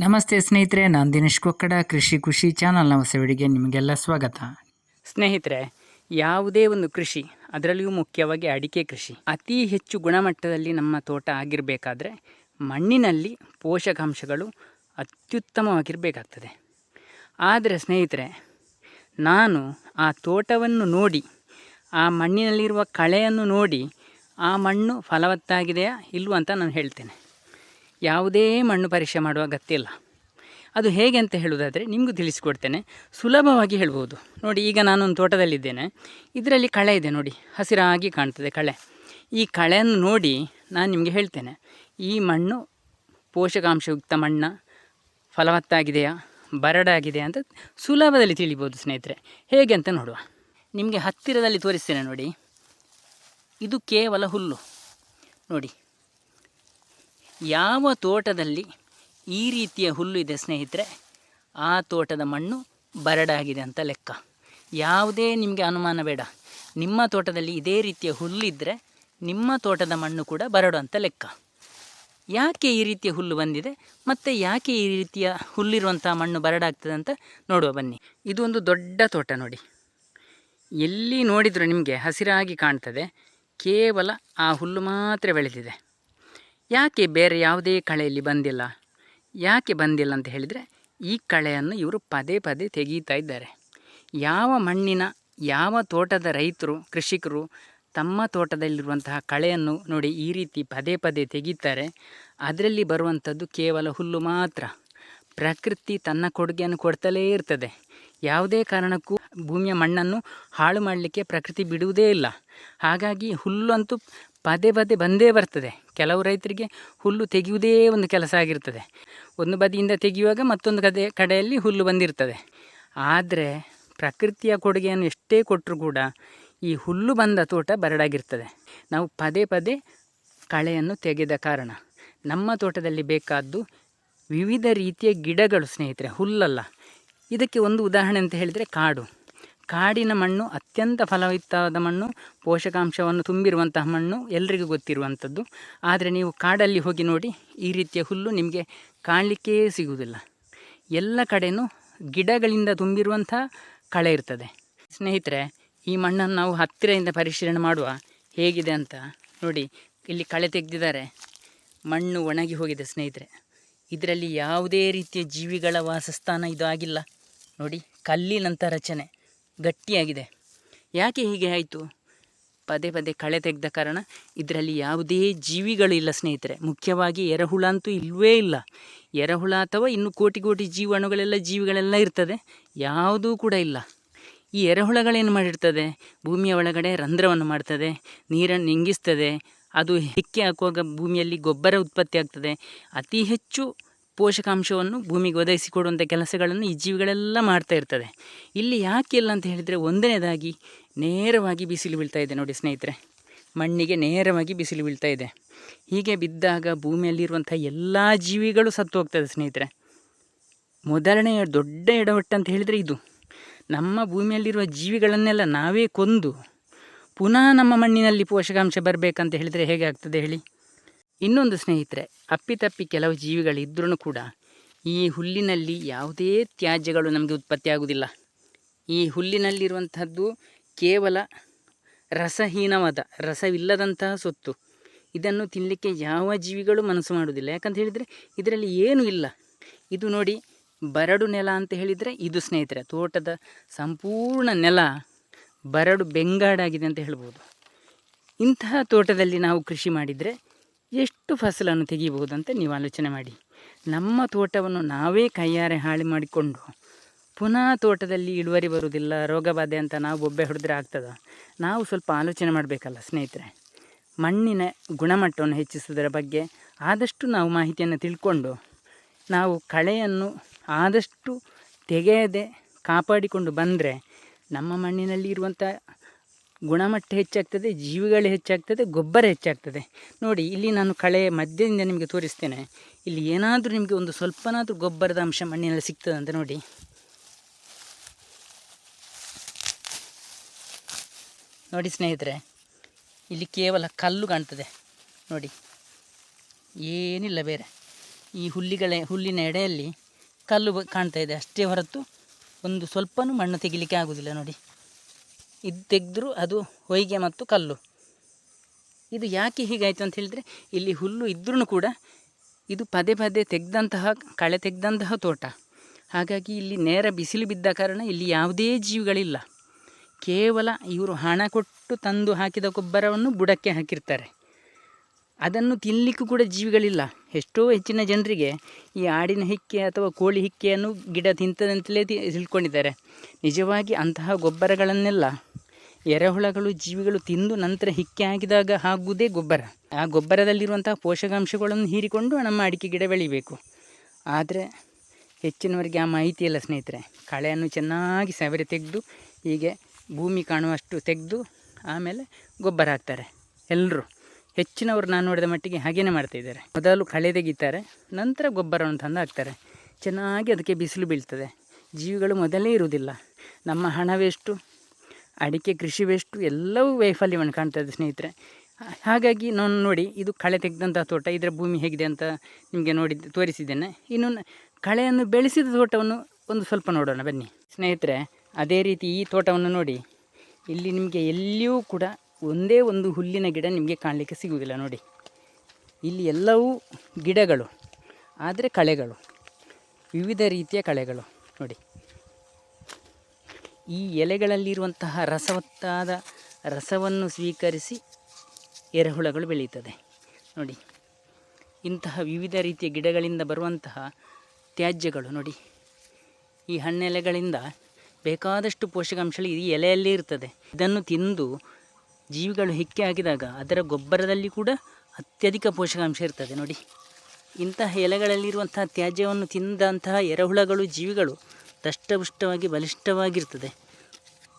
ನಮಸ್ತೆ ಸ್ನೇಹಿತರೆ, ನಾನು ದಿನೇಶ್ ಕೊಕ್ಕಡ, ಕೃಷಿ ಖುಷಿ ಚಾನಲ್ನ ಹೊಸ ವಿಡಿಗೆ ನಿಮಗೆಲ್ಲ ಸ್ವಾಗತ. ಸ್ನೇಹಿತರೆ, ಯಾವುದೇ ಒಂದು ಕೃಷಿ, ಅದರಲ್ಲಿಯೂ ಮುಖ್ಯವಾಗಿ ಅಡಿಕೆ ಕೃಷಿ. ಅತಿ ಹೆಚ್ಚು ಗುಣಮಟ್ಟದಲ್ಲಿ ನಮ್ಮ ತೋಟ ಆಗಿರಬೇಕಾದ್ರೆ, ಮಣ್ಣಿನಲ್ಲಿ ಪೋಷಕಾಂಶಗಳು ಅತ್ಯುತ್ತಮವಾಗಿರಬೇಕಾಗ್ತದೆ. ಆದರೆ ಸ್ನೇಹಿತರೆ, ನಾನು ಆ ತೋಟವನ್ನು ನೋಡಿ, ಆ ಮಣ್ಣಿನಲ್ಲಿರುವ ಕಳೆಯನ್ನು ನೋಡಿ, ಆ ಮಣ್ಣು ಫಲವತ್ತಾಗಿದೆಯಾ, ಇಲ್ವ ಅಂತ ನಾನು ಹೇಳ್ತೇನೆ. ಯಾವುದೇ ಮಣ್ಣು ಪರೀಕ್ಷೆ ಮಾಡುವ ಅಗತ್ಯ ಇಲ್ಲ. ಅದು ಹೇಗೆ ಅಂತ ಹೇಳುವುದಾದರೆ ನಿಮಗೂ ತಿಳಿಸಿಕೊಡ್ತೇನೆ. ಸುಲಭವಾಗಿ ಹೇಳ್ಬೋದು. ನೋಡಿ, ಈಗ ನಾನೊಂದು ತೋಟದಲ್ಲಿದ್ದೇನೆ. ಇದರಲ್ಲಿ ಕಳೆ ಇದೆ ನೋಡಿ, ಹಸಿರಾಗಿ ಕಾಣ್ತದೆ ಕಳೆ. ಈ ಕಳೆಯನ್ನು ನೋಡಿ ನಾನು ನಿಮಗೆ ಹೇಳ್ತೇನೆ. ಈ ಮಣ್ಣು ಪೋಷಕಾಂಶಯುಕ್ತ ಮಣ್ಣ, ಫಲವತ್ತಾಗಿದೆಯಾ ಬರಡಾಗಿದೆ ಅಂತ ಸುಲಭದಲ್ಲಿ ತಿಳಿಬೋದು ಸ್ನೇಹಿತರೆ. ಹೇಗೆ ಅಂತ ನೋಡುವ. ನಿಮಗೆ ಹತ್ತಿರದಲ್ಲಿ ತೋರಿಸ್ತೇನೆ ನೋಡಿ. ಇದು ಕೇವಲ ಹುಲ್ಲು. ನೋಡಿ ಯಾವ ತೋಟದಲ್ಲಿ ಈ ರೀತಿಯ ಹುಲ್ಲು ಇದೆ ಸ್ನೇಹಿತರೆ, ಆ ತೋಟದ ಮಣ್ಣು ಬರಡಾಗಿದೆ ಅಂತ ಲೆಕ್ಕ. ಯಾವುದೇ ನಿಮಗೆ ಅನುಮಾನ ಬೇಡ. ನಿಮ್ಮ ತೋಟದಲ್ಲಿ ಇದೇ ರೀತಿಯ ಹುಲ್ಲಿದ್ದರೆ ನಿಮ್ಮ ತೋಟದ ಮಣ್ಣು ಕೂಡ ಬರಡು ಅಂತ ಲೆಕ್ಕ. ಯಾಕೆ ಈ ರೀತಿಯ ಹುಲ್ಲು ಬಂದಿದೆ? ಮತ್ತು ಯಾಕೆ ಈ ರೀತಿಯ ಹುಲ್ಲಿರುವಂಥ ಮಣ್ಣು ಬರಡಾಗ್ತದೆ ಅಂತ ನೋಡುವ ಬನ್ನಿ. ಇದು ಒಂದು ದೊಡ್ಡ ತೋಟ ನೋಡಿ. ಎಲ್ಲಿ ನೋಡಿದರೂ ನಿಮಗೆ ಹಸಿರಾಗಿ ಕಾಣ್ತದೆ. ಕೇವಲ ಆ ಹುಲ್ಲು ಮಾತ್ರ ಬೆಳೆದಿದೆ. ಯಾಕೆ ಬೇರೆ ಯಾವುದೇ ಕಳೆಯಲ್ಲಿ ಬಂದಿಲ್ಲ? ಯಾಕೆ ಬಂದಿಲ್ಲ ಅಂತ ಹೇಳಿದರೆ, ಈ ಕಳೆಯನ್ನು ಇವರು ಪದೇ ಪದೇ ತೆಗೀತಾ ಇದ್ದಾರೆ. ಯಾವ ಮಣ್ಣಿನ, ಯಾವ ತೋಟದ ರೈತರು, ಕೃಷಿಕರು ತಮ್ಮ ತೋಟದಲ್ಲಿರುವಂತಹ ಕಳೆಯನ್ನು ನೋಡಿ ಈ ರೀತಿ ಪದೇ ಪದೇ ತೆಗೀತಾರೆ. ಅದರಲ್ಲಿ ಬರುವಂಥದ್ದು ಕೇವಲ ಹುಲ್ಲು ಮಾತ್ರ. ಪ್ರಕೃತಿ ತನ್ನ ಕೊಡುಗೆಯನ್ನು ಕೊಡ್ತಲೇ ಇರ್ತದೆ. ಯಾವುದೇ ಕಾರಣಕ್ಕೂ ಭೂಮಿಯ ಮಣ್ಣನ್ನು ಹಾಳು ಮಾಡಲಿಕ್ಕೆ ಪ್ರಕೃತಿ ಬಿಡುವುದೇ ಇಲ್ಲ. ಹಾಗಾಗಿ ಹುಲ್ಲು ಅಂತೂ ಪದೇ ಪದೇ ಬಂದೇ ಬರ್ತದೆ. ಕೆಲವು ರೈತರಿಗೆ ಹುಲ್ಲು ತೆಗೆಯುವುದೇ ಒಂದು ಕೆಲಸ ಆಗಿರ್ತದೆ. ಒಂದು ಬದಿಯಿಂದ ತೆಗೆಯುವಾಗ ಮತ್ತೊಂದು ಕದೆ, ಕಡೆಯಲ್ಲಿ ಹುಲ್ಲು ಬಂದಿರ್ತದೆ. ಆದರೆ ಪ್ರಕೃತಿಯ ಕೊಡುಗೆಯನ್ನು ಎಷ್ಟೇ ಕೊಟ್ಟರೂ ಕೂಡ ಈ ಹುಲ್ಲು ಬಂದ ತೋಟ ಬರಡಾಗಿರ್ತದೆ. ನಾವು ಪದೇ ಪದೇ ಕಳೆಯನ್ನು ತೆಗೆದ ಕಾರಣ. ನಮ್ಮ ತೋಟದಲ್ಲಿ ಬೇಕಾದ್ದು ವಿವಿಧ ರೀತಿಯ ಗಿಡಗಳು ಸ್ನೇಹಿತರೆ, ಹುಲ್ಲಲ್ಲ. ಇದಕ್ಕೆ ಒಂದು ಉದಾಹರಣೆ ಅಂತ ಹೇಳಿದರೆ ಕಾಡು. ಕಾಡಿನ ಮಣ್ಣು ಅತ್ಯಂತ ಫಲವತ್ತಾದ ಮಣ್ಣು, ಪೋಷಕಾಂಶವನ್ನು ತುಂಬಿರುವಂತಹ ಮಣ್ಣು ಎಲ್ಲರಿಗೂ ಗೊತ್ತಿರುವಂಥದ್ದು. ಆದರೆ ನೀವು ಕಾಡಲ್ಲಿ ಹೋಗಿ ನೋಡಿ, ಈ ರೀತಿಯ ಹುಲ್ಲು ನಿಮಗೆ ಕಾಣಲಿಕ್ಕೇ ಸಿಗುವುದಿಲ್ಲ. ಎಲ್ಲ ಕಡೆಯೂ ಗಿಡಗಳಿಂದ ತುಂಬಿರುವಂಥ ಕಳೆ ಇರ್ತದೆ. ಸ್ನೇಹಿತರೆ, ಈ ಮಣ್ಣನ್ನು ನಾವು ಹತ್ತಿರದಿಂದ ಪರಿಶೀಲನೆ ಮಾಡುವ ಹೇಗಿದೆ ಅಂತ ನೋಡಿ, ಇಲ್ಲಿ ಕಳೆ ತೆಗೆದಿದ್ದಾರೆ. ಮಣ್ಣು ಒಣಗಿ ಹೋಗಿದೆ ಸ್ನೇಹಿತರೆ. ಇದರಲ್ಲಿ ಯಾವುದೇ ರೀತಿಯ ಜೀವಿಗಳ ವಾಸಸ್ಥಾನ ಇದು ಆಗಿಲ್ಲ. ನೋಡಿ, ಕಲ್ಲಿನಂಥ ರಚನೆ. ಗಟ್ಟಿಯಾಗಿದೆ. ಯಾಕೆ ಹೀಗೆ ಆಯಿತು? ಪದೇ ಪದೇ ಕಳೆ ತೆಗೆದ ಕಾರಣ ಇದರಲ್ಲಿ ಯಾವುದೇ ಜೀವಿಗಳಿಲ್ಲ ಸ್ನೇಹಿತರೆ. ಮುಖ್ಯವಾಗಿ ಎರೆಹುಳ ಅಂತೂ ಇಲ್ಲವೇ ಇಲ್ಲ. ಎರೆಹುಳ ಅಥವಾ ಇನ್ನು ಕೋಟಿ ಕೋಟಿ ಜೀವಾಣುಗಳೆಲ್ಲ ಜೀವಿಗಳೆಲ್ಲ ಇರ್ತದೆ. ಯಾವುದೂ ಕೂಡ ಇಲ್ಲ. ಈ ಎರೆಹುಳಗಳೇನು ಮಾಡಿರ್ತದೆ? ಭೂಮಿಯ ಒಳಗಡೆ ರಂಧ್ರವನ್ನು ಮಾಡ್ತದೆ. ನೀರನ್ನು ಇಂಗಿಸ್ತದೆ ಅದು ಹೆಕ್ಕೆ ಹಾಕುವಾಗ ಭೂಮಿಯಲ್ಲಿ ಗೊಬ್ಬರ ಉತ್ಪತ್ತಿ ಆಗ್ತದೆ. ಅತಿ ಹೆಚ್ಚು ಪೋಷಕಾಂಶವನ್ನು ಭೂಮಿಗೆ ಒದಗಿಸಿಕೊಡುವಂಥ ಕೆಲಸಗಳನ್ನು ಈ ಜೀವಿಗಳೆಲ್ಲ ಮಾಡ್ತಾ ಇರ್ತದೆ. ಇಲ್ಲಿ ಯಾಕೆ ಇಲ್ಲ ಅಂತ ಹೇಳಿದರೆ ಒಂದನೇದಾಗಿ ನೇರವಾಗಿ ಬಿಸಿಲು ಬೀಳ್ತಾ ಇದೆ ನೋಡಿ ಸ್ನೇಹಿತರೆ. ಮಣ್ಣಿಗೆ ನೇರವಾಗಿ ಬಿಸಿಲು ಬೀಳ್ತಾ ಇದೆ. ಹೀಗೆ ಬಿದ್ದಾಗ ಭೂಮಿಯಲ್ಲಿರುವಂಥ ಎಲ್ಲ ಜೀವಿಗಳು ಸತ್ತು ಹೋಗ್ತದೆ ಸ್ನೇಹಿತರೆ. ಮೊದಲನೆಯ ದೊಡ್ಡ ಎಡವಟ್ಟು ಅಂತ ಹೇಳಿದರೆ ಇದು. ನಮ್ಮ ಭೂಮಿಯಲ್ಲಿರುವ ಜೀವಿಗಳನ್ನೆಲ್ಲ ನಾವೇ ಕೊಂದು ಪುನಃ ನಮ್ಮ ಮಣ್ಣಿನಲ್ಲಿ ಪೋಷಕಾಂಶ ಬರಬೇಕಂತ ಹೇಳಿದರೆ ಹೇಗೆ ಆಗ್ತದೆ ಹೇಳಿ. ಇನ್ನೊಂದು ಸ್ನೇಹಿತರೆ, ಅಪ್ಪಿತಪ್ಪಿ ಕೆಲವು ಜೀವಿಗಳಿದ್ರೂ ಕೂಡ ಈ ಹುಲ್ಲಿನಲ್ಲಿ ಯಾವುದೇ ತ್ಯಾಜ್ಯಗಳು ನಮಗೆ ಉತ್ಪತ್ತಿಯಾಗುವುದಿಲ್ಲ ಈ ಹುಲ್ಲಿನಲ್ಲಿರುವಂಥದ್ದು ಕೇವಲ ರಸಹೀನವಾದ, ರಸವಿಲ್ಲದಂತಹ ಸೊತ್ತು. ಇದನ್ನು ತಿನ್ನಲಿಕ್ಕೆ ಯಾವ ಜೀವಿಗಳು ಮನಸ್ಸು ಮಾಡುವುದಿಲ್ಲ. ಯಾಕಂತ ಹೇಳಿದರೆ ಇದರಲ್ಲಿ ಏನೂ ಇಲ್ಲ. ಇದು ನೋಡಿ ಬರಡು ನೆಲ ಅಂತ ಹೇಳಿದರೆ ಇದು ಸ್ನೇಹಿತರೆ, ತೋಟದ ಸಂಪೂರ್ಣ ನೆಲ ಬರಡು ಬೆಂಗಾಡಾಗಿದೆ ಅಂತ ಹೇಳ್ಬೋದು. ಇಂತಹ ತೋಟದಲ್ಲಿ ನಾವು ಕೃಷಿ ಮಾಡಿದರೆ ಎಷ್ಟು ಫಸಲನ್ನು ತೆಗಿಬಹುದಂತ ನೀವು ಆಲೋಚನೆ ಮಾಡಿ. ನಮ್ಮ ತೋಟವನ್ನು ನಾವೇ ಕೈಯಾರೆ ಹಾಳು ಮಾಡಿಕೊಂಡು ಪುನಃ ತೋಟದಲ್ಲಿ ಇಳುವರಿ ಬರುವುದಿಲ್ಲ ರೋಗ ಬಾಧೆ ಅಂತ ನಾವು ಬೊಬ್ಬೆ ಹೊಡೆದ್ರೆ ಆಗ್ತದ? ನಾವು ಸ್ವಲ್ಪ ಆಲೋಚನೆ ಮಾಡಬೇಕಲ್ಲ ಸ್ನೇಹಿತರೆ. ಮಣ್ಣಿನ ಗುಣಮಟ್ಟವನ್ನು ಹೆಚ್ಚಿಸುವುದರ ಬಗ್ಗೆ ಆದಷ್ಟು ನಾವು ಮಾಹಿತಿಯನ್ನು ತಿಳ್ಕೊಂಡು ನಾವು ಕಳೆಯನ್ನು ಆದಷ್ಟು ತೆಗೆಯದೆ ಕಾಪಾಡಿಕೊಂಡು ಬಂದರೆ ನಮ್ಮ ಮಣ್ಣಿನಲ್ಲಿ ಇರುವಂಥ ಗುಣಮಟ್ಟ ಹೆಚ್ಚಾಗ್ತದೆ, ಜೀವಿಗಳು ಹೆಚ್ಚಾಗ್ತದೆ, ಗೊಬ್ಬರ ಹೆಚ್ಚಾಗ್ತದೆ. ನೋಡಿ, ಇಲ್ಲಿ ನಾನು ಕಳೆ ಮಧ್ಯದಿಂದ ನಿಮಗೆ ತೋರಿಸ್ತೇನೆ. ಇಲ್ಲಿ ಏನಾದರೂ ನಿಮಗೆ ಒಂದು ಸ್ವಲ್ಪನಾದರೂ ಗೊಬ್ಬರದ ಅಂಶ ಮಣ್ಣಿನಲ್ಲಿ ಸಿಗ್ತದೆ ಅಂತ ನೋಡಿ. ನೋಡಿ ಸ್ನೇಹಿತರೆ, ಇಲ್ಲಿ ಕೇವಲ ಕಲ್ಲು ಕಾಣ್ತದೆ. ನೋಡಿ, ಏನಿಲ್ಲ ಬೇರೆ. ಈ ಹುಲ್ಲಿಗಳ, ಹುಲ್ಲಿನ ಎಡೆಯಲ್ಲಿ ಕಲ್ಲು ಕಾಣ್ತಾ ಇದೆ. ಅಷ್ಟೇ ಹೊರತು ಒಂದು ಸ್ವಲ್ಪನೂ ಮಣ್ಣು ತೆಗಿಲಿಕ್ಕೆ ಆಗೋದಿಲ್ಲ ನೋಡಿ. ಇದು ತೆಗೆದ್ರೂ ಅದು ಹೊಯ್ಗೆ ಮತ್ತು ಕಲ್ಲು. ಇದು ಯಾಕೆ ಹೀಗಾಯಿತು ಅಂತ ಹೇಳಿದರೆ, ಇಲ್ಲಿ ಹುಲ್ಲು ಇದ್ರೂ ಕೂಡ ಇದು ಪದೇ ಪದೇ ತೆಗೆದಂತಹ, ಕಳೆ ತೆಗೆದಂತಹ ತೋಟ. ಹಾಗಾಗಿ ಇಲ್ಲಿ ನೇರ ಬಿಸಿಲು ಬಿದ್ದ ಕಾರಣ ಇಲ್ಲಿ ಯಾವುದೇ ಜೀವಿಗಳಿಲ್ಲ. ಕೇವಲ ಇವರು ಹಣ ಕೊಟ್ಟು ತಂದು ಹಾಕಿದ ಗೊಬ್ಬರವನ್ನು ಬುಡಕ್ಕೆ ಹಾಕಿರ್ತಾರೆ. ಅದನ್ನು ತಿನ್ನಲಿಕ್ಕೂ ಕೂಡ ಜೀವಿಗಳಿಲ್ಲ. ಎಷ್ಟೋ ಹೆಚ್ಚಿನ ಜನರಿಗೆ ಈ ಆಡಿನ ಹಿಕ್ಕೆ ಅಥವಾ ಕೋಳಿ ಹಿಕ್ಕೆಯನ್ನು ಗಿಡ ತಿಂತದಂತಲೇ ತಿಳ್ಕೊಂಡಿದ್ದಾರೆ. ನಿಜವಾಗಿ ಅಂತಹ ಗೊಬ್ಬರಗಳನ್ನೆಲ್ಲ ಎರೆಹುಳಗಳು ಜೀವಿಗಳು ತಿಂದು ನಂತರ ಹಿಕ್ಕಿ ಹಾಕಿದಾಗ ಆಗುವುದೇ ಗೊಬ್ಬರ. ಆ ಗೊಬ್ಬರದಲ್ಲಿರುವಂತಹ ಪೋಷಕಾಂಶಗಳನ್ನು ಹೀರಿಕೊಂಡು ನಮ್ಮ ಅಡಿಕೆ ಗಿಡ ಬೆಳಿಬೇಕು. ಆದರೆ ಹೆಚ್ಚಿನವರಿಗೆ ಆ ಮಾಹಿತಿ ಇಲ್ಲ ಸ್ನೇಹಿತರೆ, ಕಳೆಯನ್ನು ಚೆನ್ನಾಗಿ ಸವರಿ ತೆಗೆದು, ಹೀಗೆ ಭೂಮಿ ಕಾಣುವಷ್ಟು ತೆಗೆದು ಆಮೇಲೆ ಗೊಬ್ಬರ ಹಾಕ್ತಾರೆ ಎಲ್ಲರೂ ಹೆಚ್ಚಿನವರು ನಾನು ನೋಡಿದ ಮಟ್ಟಿಗೆ ಹಾಗೇನೆ ಮಾಡ್ತಾಯಿದ್ದಾರೆ ಮೊದಲು ಕಳೆ ತೆಗಿತಾರೆ, ನಂತರ ಗೊಬ್ಬರವನ್ನು ತಂದು ಹಾಕ್ತಾರೆ. ಚೆನ್ನಾಗಿ ಅದಕ್ಕೆ ಬಿಸಿಲು ಬೀಳ್ತದೆ. ಜೀವಿಗಳು ಮೊದಲೇ ಇರುವುದಿಲ್ಲ. ನಮ್ಮ ಹಣ ವೇಸ್ಟು ಅಡಿಕೆ, ಕೃಷಿ ವೇಸ್ಟು ಎಲ್ಲವೂ ವೈಫಲ್ಯವನ್ನು ಕಾಣ್ತದೆ ಸ್ನೇಹಿತರೆ. ಹಾಗಾಗಿ ನಾನು ನೋಡಿ ಇದು ಕಳೆ ತೆಗೆದಂಥ ತೋಟ, ಇದರ ಭೂಮಿ ಹೇಗಿದೆ ಅಂತ ನಿಮಗೆ ನೋಡಿ ತೋರಿಸಿದ್ದೇನೆ. ಇನ್ನು ಕಳೆಯನ್ನು ಬೆಳೆಸಿದ ತೋಟವನ್ನು ಒಂದು ಸ್ವಲ್ಪ ನೋಡೋಣ, ಬನ್ನಿ. ಸ್ನೇಹಿತರೆ, ಅದೇ ರೀತಿ ಈ ತೋಟವನ್ನು ನೋಡಿ. ಇಲ್ಲಿ ನಿಮಗೆ ಎಲ್ಲಿಯೂ ಕೂಡ ಒಂದೇ ಒಂದು ಹುಲ್ಲಿನ ಗಿಡ ನಿಮಗೆ ಕಾಣಲಿಕ್ಕೆ ಸಿಗುವುದಿಲ್ಲ, ನೋಡಿ. ಇಲ್ಲಿ ಎಲ್ಲವೂ ಗಿಡಗಳು, ಆದರೆ ಕಳೆಗಳು, ವಿವಿಧ ರೀತಿಯ ಕಳೆಗಳು, ನೋಡಿ. ಈ ಎಲೆಗಳಲ್ಲಿರುವಂತಹ ರಸವತ್ತಾದ ರಸವನ್ನು ಸ್ವೀಕರಿಸಿ ಎರೆಹುಳಗಳು ಬೆಳೆಯುತ್ತದೆ. ನೋಡಿ, ಇಂತಹ ವಿವಿಧ ರೀತಿಯ ಗಿಡಗಳಿಂದ ಬರುವಂತಹ ತ್ಯಾಜ್ಯಗಳು ನೋಡಿ. ಈ ಹಣ್ಣೆಲೆಗಳಿಂದ ಬೇಕಾದಷ್ಟು ಪೋಷಕಾಂಶಗಳು ಈ ಎಲೆಯಲ್ಲೇ ಇರ್ತದೆ. ಇದನ್ನು ತಿಂದು ಜೀವಿಗಳು ಹೆಕ್ಕಿ ಹಾಕಿದಾಗ ಅದರ ಗೊಬ್ಬರದಲ್ಲಿ ಕೂಡ ಅತ್ಯಧಿಕ ಪೋಷಕಾಂಶ ಇರ್ತದೆ ನೋಡಿ. ಇಂತಹ ಎಲೆಗಳಲ್ಲಿರುವಂತಹ ತ್ಯಾಜ್ಯವನ್ನು ತಿಂದಂತಹ ಎರೆಹುಳಗಳು, ಜೀವಿಗಳು ದಷ್ಟಪುಷ್ಟವಾಗಿ ಬಲಿಷ್ಠವಾಗಿರ್ತದೆ.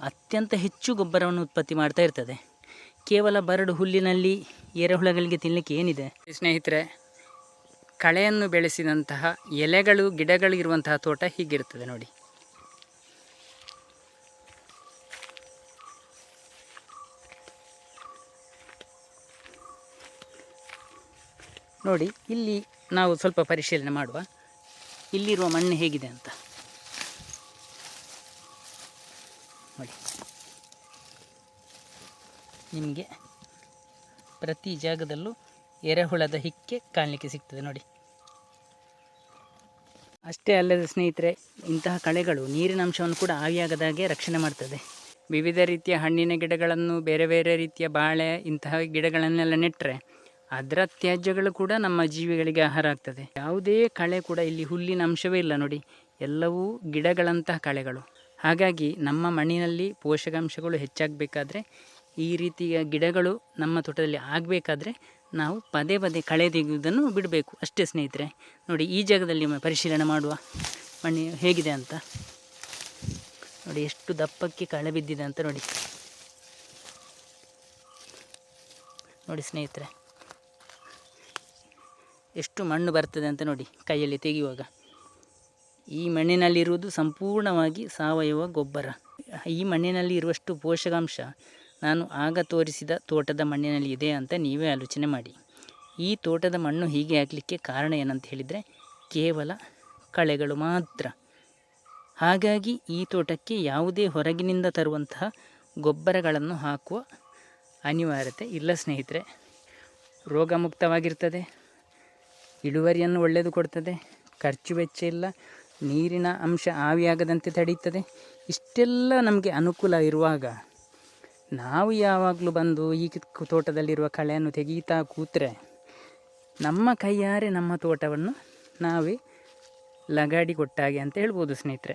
ಅತ್ಯಂತ ಹೆಚ್ಚು ಗೊಬ್ಬರವನ್ನು ಉತ್ಪತ್ತಿ ಮಾಡ್ತಾ ಇರ್ತದೆ. ಕೇವಲ ಬರಡು ಹುಲ್ಲಿನಲ್ಲಿ ಎರೆಹುಳಗಳಿಗೆ ತಿನ್ನಲಿಕ್ಕೆ ಏನಿದೆ? ಸ್ನೇಹಿತರೆ, ಕಳೆಯನ್ನು ಬೆಳೆಸಿದಂತಹ ಎಲೆಗಳು ಗಿಡಗಳು ಇರುವಂತಹ ತೋಟ ಹೀಗಿರ್ತದೆ ನೋಡಿ. ನೋಡಿ, ಇಲ್ಲಿ ನಾವು ಸ್ವಲ್ಪ ಪರಿಶೀಲನೆ ಮಾಡುವ. ಇಲ್ಲಿರುವ ಮಣ್ಣು ಹೇಗಿದೆ ಅಂತ. ನೋಡಿ ನಿಮಗೆ ಪ್ರತಿ ಜಾಗದಲ್ಲೂ ಎರೆಹುಳದ ಹಿಕ್ಕೆ ಕಾಣಲಿಕ್ಕೆ ಸಿಗ್ತದೆ ನೋಡಿ. ಅಷ್ಟೇ ಅಲ್ಲದೆ ಸ್ನೇಹಿತರೆ, ಇಂತಹ ಕಳೆಗಳು ನೀರಿನ ಅಂಶವನ್ನು ಕೂಡ ಆವಿಯಾಗದಾಗೆ ರಕ್ಷಣೆ ಮಾಡ್ತದೆ. ವಿವಿಧ ರೀತಿಯ ಹಣ್ಣಿನ ಗಿಡಗಳನ್ನು, ಬೇರೆ ಬೇರೆ ರೀತಿಯ ಬಾಳೆ, ಇಂತಹ ಗಿಡಗಳನ್ನೆಲ್ಲ ನೆಟ್ಟರೆ ಅದರ ತ್ಯಾಜ್ಯಗಳು ಕೂಡ ನಮ್ಮ ಜೀವಿಗಳಿಗೆ ಆಹಾರ ಆಗ್ತದೆ. ಯಾವುದೇ ಕಳೆ ಕೂಡ ಇಲ್ಲಿ ಹುಲ್ಲಿನ ಅಂಶವೇ ಇಲ್ಲ ನೋಡಿ. ಎಲ್ಲವೂ ಗಿಡಗಳಂತಹ ಕಳೆಗಳು. ಹಾಗಾಗಿ ನಮ್ಮ ಮಣ್ಣಿನಲ್ಲಿ ಪೋಷಕಾಂಶಗಳು ಹೆಚ್ಚಾಗಬೇಕಾದ್ರೆ ಈ ರೀತಿಯ ಗಿಡಗಳು ನಮ್ಮ ತೋಟದಲ್ಲಿ ಆಗಬೇಕಾದ್ರೆ ನಾವು ಪದೇ ಪದೇ ಕಳೆ ತೆಗೆಯುವುದನ್ನು ಬಿಡಬೇಕು. ಅಷ್ಟೇ ಸ್ನೇಹಿತರೆ, ನೋಡಿ ಈ ಜಾಗದಲ್ಲಿ ಪರಿಶೀಲನೆ ಮಾಡುವ ಮಣ್ಣು ಹೇಗಿದೆ ಅಂತ. ನೋಡಿ ಎಷ್ಟು ದಪ್ಪಕ್ಕೆ ಕಳೆ ಬಿದ್ದಿದೆ ಅಂತ ನೋಡಿ. ನೋಡಿ ಸ್ನೇಹಿತರೆ, ಎಷ್ಟು ಮಣ್ಣು ಬರ್ತದೆ ಅಂತ ನೋಡಿ ಕೈಯಲ್ಲಿ ತೆಗೆಯುವಾಗ. ಈ ಮಣ್ಣಿನಲ್ಲಿರುವುದು ಸಂಪೂರ್ಣವಾಗಿ ಸಾವಯವ ಗೊಬ್ಬರ. ಈ ಮಣ್ಣಿನಲ್ಲಿ ಇರುವಷ್ಟು ಪೋಷಕಾಂಶ ನಾನು ಆಗ ತೋರಿಸಿದ ತೋಟದ ಮಣ್ಣಿನಲ್ಲಿ ಇದೆ ಅಂತ ನೀವೇ ಆಲೋಚನೆ ಮಾಡಿ. ಈ ತೋಟದ ಮಣ್ಣು ಹೀಗೆ ಆಗಲಿಕ್ಕೆ ಕಾರಣ ಏನಂತ ಹೇಳಿದರೆ ಕೇವಲ ಕಳೆಗಳು ಮಾತ್ರ. ಹಾಗಾಗಿ ಈ ತೋಟಕ್ಕೆ ಯಾವುದೇ ಹೊರಗಿನಿಂದ ತರುವಂತಹ ಗೊಬ್ಬರಗಳನ್ನು ಹಾಕುವ ಅನಿವಾರ್ಯತೆ ಇಲ್ಲ ಸ್ನೇಹಿತರೆ. ರೋಗ ಮುಕ್ತವಾಗಿರ್ತದೆ. ಇಳುವರಿಯನ್ನು ಒಳ್ಳೆಯದು ಕೊಡ್ತದೆ. ಖರ್ಚು ವೆಚ್ಚ ಇಲ್ಲ. ನೀರಿನ ಅಂಶ ಆವಿಯಾಗದಂತೆ ತಡೀತದೆ ಇಷ್ಟೆಲ್ಲ ನಮಗೆ ಅನುಕೂಲ ಇರುವಾಗ ನಾವು ಯಾವಾಗಲೂ ಬಂದು ಈ ತೋಟದಲ್ಲಿರುವ ಕಳೆಯನ್ನು ತೆಗೀತಾ ಕೂತ್ರೆ ನಮ್ಮ ಕೈಯಾರೆ ನಮ್ಮ ತೋಟವನ್ನು ನಾವೇ ಲಗಾಡಿ ಕೊಟ್ಟಾಗೆ ಅಂತ ಹೇಳ್ಬೋದು ಸ್ನೇಹಿತರೆ.